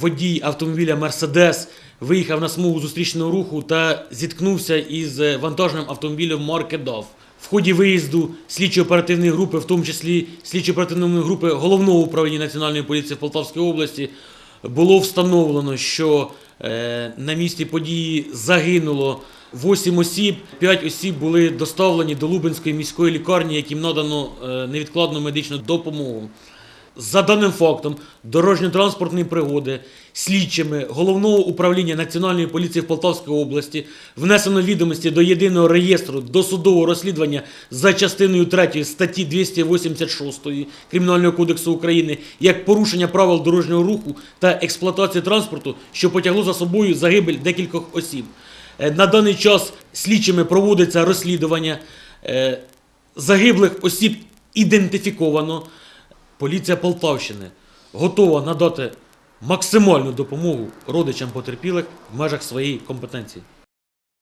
водій автомобіля Мерседес виїхав на смугу зустрічного руху та зіткнувся із е, вантажним автомобілем марки DAF. В ході виїзду слідчо-оперативної групи, в тому числі слідчо-оперативної групи головного управління Національної поліції в Полтавській області, було встановлено, що е, на місці події загинуло 8 осіб, 5 осіб були доставлені до Лубенської міської лікарні, яким надано е, невідкладну медичну допомогу. За даним фактом, дорожньо-транспортної пригоди слідчими головного управління Національної поліції в Полтавській області внесено відомості до єдиного реєстру досудового розслідування за частиною 3 статті 286 Кримінального кодексу України як порушення правил дорожнього руху та експлуатації транспорту, що потягло за собою загибель декількох осіб. Е, На даний час слідчими проводиться розслідування. Е, Загиблих осіб ідентифіковано. Поліція Полтавщини готова надати максимальну допомогу родичам потерпілих в межах своєї компетенції.